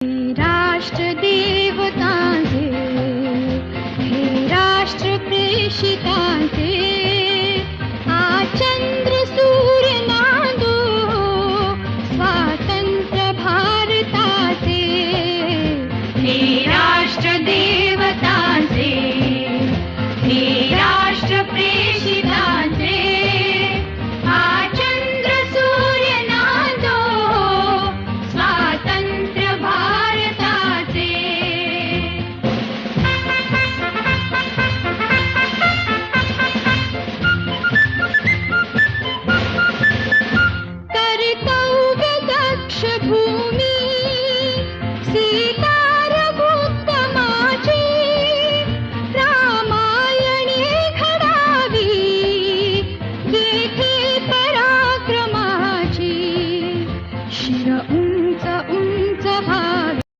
राष्ट्रदेवतांचे हे राष्ट्र प्रेषितांचे आ चंद्र सूर्य नांदो स्वातंत्र्य भारताचे हे राष्ट्र दी